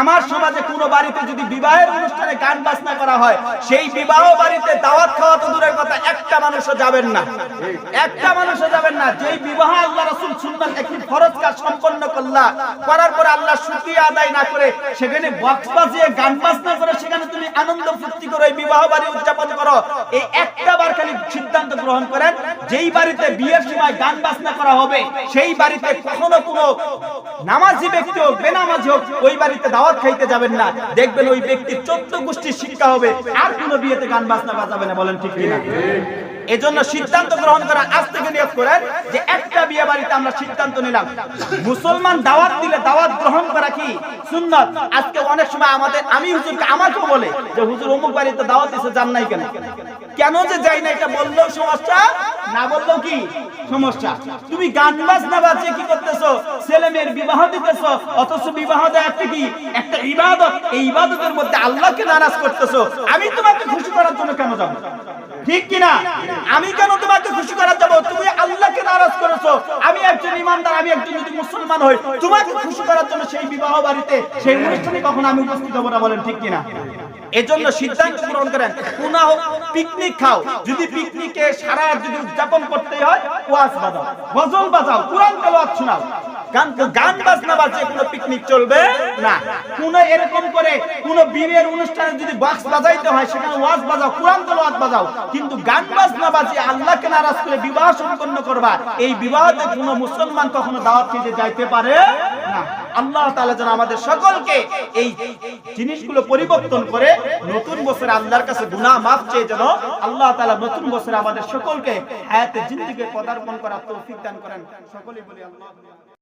আমার সমাজে কোনো বাড়িতে যদি বিবাহের অনুষ্ঠানে গান বাজনা করা হয়, সেই বিবাহ বাড়িতে দাওয়াত খাওয়া তো দূরের কথা, একটা মানুষও যাবেন না। একটা মানুষও যাবেন না। যেই বিবাহ আল্লাহ রাসূল ফরজ কাজ সম্পন্ন করলা। করার পরে আল্লাহ শুকরিয়া আদায় না করে সেখানে বক্স বাজিয়ে, গান বাজনা করে সেখানে তুমি আনন্দ ফুর্তি করে এই বিবাহ বাড়ি উদযাপন করো। এই একটা বার খালি সিদ্ধান্ত গ্রহণ করেন, যেই বাড়িতে বিয়ের সময় গান বাজনা করা হবে, সেই বাড়িতে কখনো কোনো নামাজি ব্যক্তি হোক, বেনামাজি হোক, ওই বাড়িতে দাওয়াত খাইতে যাবেন না। দেখবেন ওই ব্যক্তির চোদ্দ গোষ্ঠীর শিক্ষা হবে, আর কোনো বিয়েতে গান বাজনা বাজাবে না, বলেন ঠিক কিনা? এজন্য সিদ্ধান্ত গ্রহণ করা আজ থেকে নিয়োগ করেন যে একটা বিয়ে বাড়িতে আমরা সিদ্ধান্ত নিলাম। মুসলমান দাওয়াত দিলে দাওয়াত গ্রহণ করা কি সুন্নত? আজকে অনেক সময় আমাদের আমি হুজুরকে আমাকেও বলে যে, হুজুর, অমুক বাড়িতে দাওয়াত দিছে, যান নাই কেন? কেন যে যাই না এটা বললেও সমস্যা, না বললেও কি সমস্যা? তুমি গান বাজনা বাজিয়ে কি করতেছো? ছেলে মেয়ের বিবাহ দিতেছো, অথচ বিবাহ দেওয়া একটা কি? একটা ইবাদত। এই ইবাদতের মধ্যে আল্লাহকে নারাজ করতেছো। আমি তোমাকে খুশি করার জন্য কেন যাব? ঠিক কিনা? আমি কেন তোমাকে খুশি করার যাব? তুমি আল্লাহকে নারাজ করেছ। একজন ইমানদার, আমি একজন যদি মুসলমান হই, তোমাকে খুশি করার জন্য সেই বিবাহ বাড়িতে, সেই অনুষ্ঠানে কখন আমি উপস্থিত হব না বলেন ঠিক কিনা? এজন্য সিদ্ধান্ত গ্রহণ করেন পুনা পিকনিক খাও। যদি পিকনিকে সারা যদি উদযাপন করতে হয়, ওয়াজ বাজাও, গজল বাজাও, কোরআন তেলাওয়াত শোনাও। গান বাজনা কোনো পিকনিক চলবে না। কোন এরকম করে কোন বিয়ের অনুষ্ঠানে যদি বক্স বাজাইতে হয়, সেখানে ওয়াজ বাজাও, কোরআন তেলাওয়াত বাজাও। কিন্তু গান বাজনা বাজিয়ে আল্লাহকে নারাজ করে বিবাহ সম্পন্ন করবা। এই বিবাহতে কোনো মুসলমান কখনো দাওয়াত যাইতে পারে আল্লাহ তালা যেন আমাদের সকলকে এই জিনিসগুলো পরিবর্তন করে নতুন বছরে আল্লাহর কাছে গুণা মাফ চেয়ে যেন আল্লাহ তালা নতুন বছরে আমাদের সকলকে হায়াতে জিন্দিকে পদার্পণ করার তৌফিক দান করেন। সকলেই বলি আল্লাহ